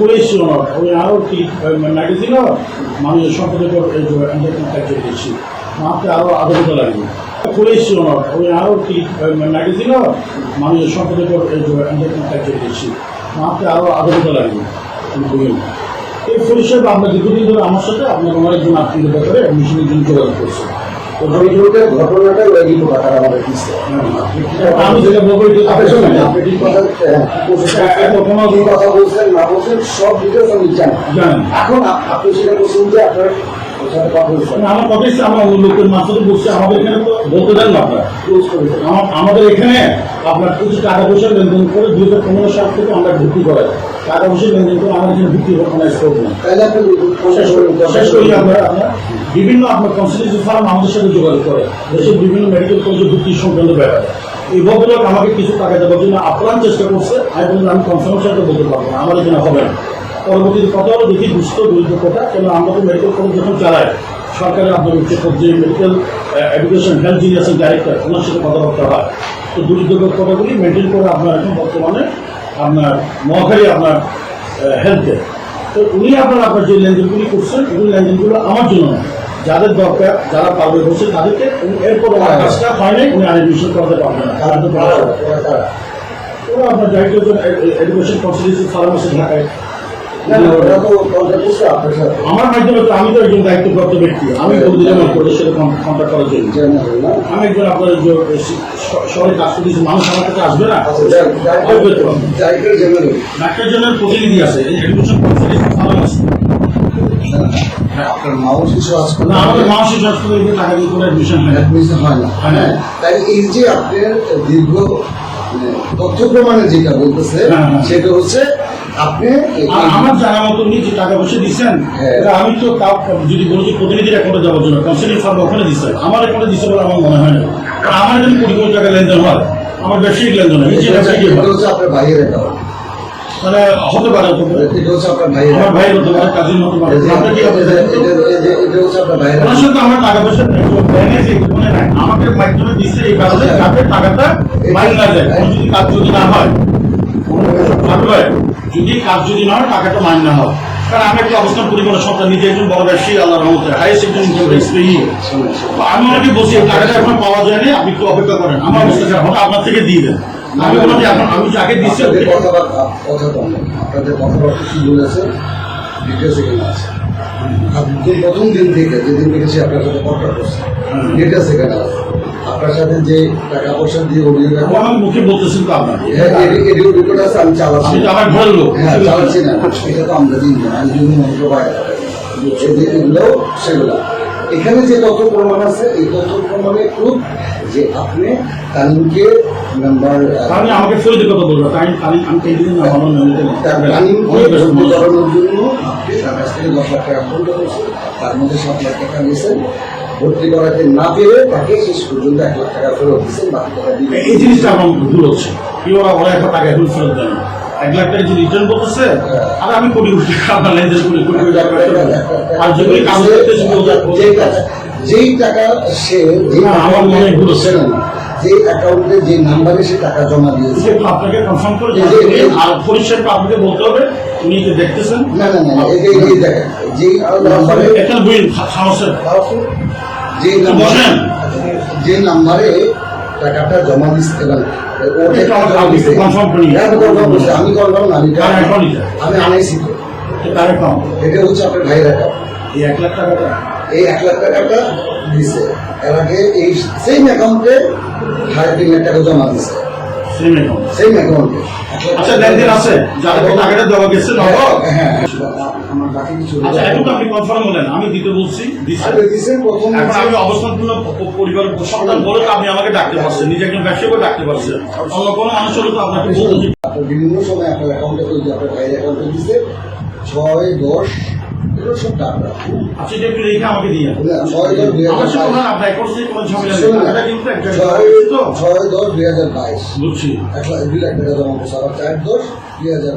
করেছিল না। ওই আরও কি ম্যাগাজিনও মানুষের সম্পদের কাজ দিয়েছি। মাকে আরও আধুনিকতা লাগবে করেছিল না। ওই আরও কি ম্যাগাজিনও মানুষের সম্পদের কাজ দিয়েছি। মাকে আরও আধুনিকতা লাগবে এই পরিষেব আমরা দীর্ঘদিন ধরে আমার সাথে, আপনার একজন আত্মীয় ব্যাপারে মিশনের জন্য যোগাযোগ করছি। অভিযোগের ঘটনাটা ওই দিন কথা আমাদের দিচ্ছে আমি যেটা বলব আপনি শুনুন আপনি ঠিক কথা কথা বলছেন না বলছেন সব ডিটেলস আমি জানি। এখন আপনি সেটা বলছেন যে আপনার আমার কথা আমার লোকের আমাদের এখানে তো বলতে দেন না আপনারা। আমাদের এখানে আপনার কিছু টাকা পয়সা লেনদেন করে দুই হাজার পনেরো সাল থেকে আমরা ভর্তি করাই। টাকা পয়সা লেনদেন করে আমার এখানে ভর্তি কোনো স্কোপ নেই তাহলে আপনি শেষ করি করি আমরা বিভিন্ন আপনার কনসালটেন্সি ফার্ম আমাদের সাথে যোগাযোগ করে। দেশের বিভিন্ন মেডিকেল কলেজে ভর্তি সংক্রান্ত ব্যাপারে। এই ভদ্রলোক আমাকে কিছু টাকা দেওয়ার জন্য আপ্রাণ চেষ্টা করছে। আমি আমি কনফার্মের সাথে বলতে পারব না। আমার এখানে হবে না। পরবর্তীতে কথা হলো দেখি দুস্থ দরিদ্র কথা কেন আমরা তো মেডিকেল কলেজ যখন চালাই সরকারের আপনার উচ্চ পর্যায়ে মেডিকেল এডুকেশন হেলথ যিনি আছেন ডাইরেক্টর ওনার সাথে কথাবার্তা হয়। তো দরিদ্র কথাগুলি মেনটেন করে আপনার এখন বর্তমানে আপনার মহাখালী আপনার হেলথে তো উনি আপনার আপনার যে লেনদেনগুলি করছেন ওই লেনদেনগুলো আমার জন্য না যাদের দরকার যারা পাবে হচ্ছে তাদেরকে এরপর আমার কাজটা হয় নাই উনি অ্যাডমিশন করাতে পারবেন না। তারা তো। ওরা তারা। ওরা আপনার ডাইরেক্টর এডুকেশন কনসালটেন্সি ফার্ম আছে ঢাকায়। আমার মাধ্যমে তো আমি তো একজন দায়িত্বপ্রাপ্ত ব্যক্তি। আমি বলে দিলাম আমার সাথে কন্ট্যাক্ট করার জন্য। আমি একজন আপনার শহরে কাজ করতেছি মানুষ আমার কাছে আসবে না। ডাক্তার জনের প্রতিনিধি আছে এডুকেশন ফার্ম আছে। আপনার না আমাদের মানসিক হাসপাতালে গিয়ে টাকা দিয়ে কোনো অ্যাডমিশন হয় না। Admission হয় না হয় না। হ্যাঁ। তাই এই যে আপনার দীর্ঘ মানে, তথ্য প্রমাণে যেটা বলতেছে হ্যাঁ, হ্যাঁ। সেটা হচ্ছে আপনি আমার জানা মতো উনি যে টাকা পয়সা দিচ্ছেন হ্যাঁ। আমি তো তাও যদি বলি যে প্রতিনিধির অ্যাকাউন্টে যাওয়ার জন্য কাউন্সিলিং ওখানে দিচ্ছেন আমার অ্যাকাউন্টে দিচ্ছে বলে আমার মনে হয় না। আমার যদি কোটি কোটি টাকা লেনদেন হয়। আমার ব্যবসায়িক লেনদেন হয়। আপনার ভাইয়ের অ্যাকাউন্ট মানে হতে পারে এটা হচ্ছে আপনার ভাইয়ের। আমার ভাই হতে পারে কাজিন হতে পারে। আপনার কি এটা- হচ্ছে আপনার সাথে আমার টাকা পয়সা মনে নাই আমাকে মাধ্যমে দিচ্ছে এই কারণে আচ্ছা। যাতে টাকাটা মাইল না যায়। যদি কাজ যদি না হয় যদি কাজ যদি না হয় টাকাটা মাইল না হয় কারণ আমি একটা অবস্থান পরিমাণে সন্তান নিজে একজন বড় ব্যবসায়ী আল্লাহ রহমতে। হাইয়েস্ট একজন। আমি ওনাকে বলছি এই টাকাটা এখন পাওয়া যায়নি আপনি একটু অপেক্ষা করেন। আমার অবস্থা আপনার থেকে দিয়ে দেন। আমি বললাম যে আমি যাকে দিচ্ছি আপনাদের কথাবার্তা আপনাদের কি বলেছে? ডিটেলস এখানে আছে। আপনি প্রথম দিন থেকে যেদিন থেকে সে আপনার সাথে কন্ট্যাক্ট করছে। ডিটেলস এখানে আছে। আপনার সাথে যে টাকা পয়সা দিয়ে অভিযোগ আমার মুখে বলতেছেন তো আপনার হ্যাঁ এডিও রিপোর্ট আছে আমি চালাচ্ছি। আমার ঘরের হ্যাঁ চালাচ্ছি না। এটা তো আমরা দিন না আমি জন্য মন্ত্র এগুলো সেগুলো এখানে যে তথ্য প্রমাণ আছে এই তথ্য প্রমাণে খুব যে আপনি তালিমকে নাম্বার তাহলে আমাকে ফরিদে কথা বলব তাই আমি আমি এই দিন আমার। তালিমকে। করানোর জন্য আপনি তার কাছ থেকে দশ লাখ টাকা ফোন করেছেন তার মধ্যে সাত লাখ টাকা নিয়েছেন ভর্তি করাতে না পেরে তাকে শেষ পর্যন্ত এক লাখ টাকা ফেরত দিচ্ছেন বাকি টাকা দিয়ে এই জিনিসটা আমার ভুল হচ্ছে কি ওরা ওরা একটা টাকা এখন ফেরত দেয় না। এক লাখ টাকা যে রিটার্ন করতেছে আর আমি কোটি কোটি টাকা আপনার লেনদেন করি কোটি কোটি টাকা। আর যেগুলি কাজ করতেছে যেই টাকা- যেই টাকা সে যে আমার মনে ভুল হচ্ছে। যে অ্যাকাউন্টে যে নাম্বারে সে টাকা জমা দিয়েছে। আপনাকে কনফার্ম করে যে- আর পরিষ্কার আপনাকে বলতে হবে উনি যে দেখতেছেন। না না না এই যে দেখেন যেই নাম্বারে এখানে বই সমস্যা যে নাম্বারে যে নাম্বারে টাকাটা জমা দিচ্ছে এবং দিচ্ছে আমি আমি না, আমি আমি আনাইছি এটা হচ্ছে আপনার ভাইয়ের অ্যাকাউন্ট এই এক লাখ টাকাটা এই এক লাখ টাকাটা দিছে। এর আগে এই সেম অ্যাকাউন্টে সাড়ে তিন লাখ টাকা জমা দিছে। সেম অ্যাকাউন্ট সেম অ্যাকাউন্টে আচ্ছা লেনদেন আছে যাদেরকে টাকাটা দেওয়া গেছে হ্যাঁ আমার বাকি কিছু আচ্ছা এখন তো আপনি কনফার্ম হলেন। আমি দিতে বলছি দিছেন প্রথম এখন আমি অবস্থানপূর্ণ পরিবার সন্তান বলে তো আপনি আমাকে ডাকতে পারছেন। নিজে একজন ব্যবসায়ীকে ডাকতে পারছেন। অন্য কোনো মানুষ হলে তো আপনাকে বিভিন্ন সময় আপনার অ্যাকাউন্টে আপনার ভাইয়ের অ্যাকাউন্টে দিছে ছয় দশ এগুলো সব টাকা আচ্ছা এটা একটু রেখে আমাকে দিয়ে ছয় দশ দুই হাজার তো। ছয় দশ দুই হাজার বাইশ। বুঝছি। এক লাখ দুই লাখ টাকা জমা করছে আবার চার দশ দুই হাজার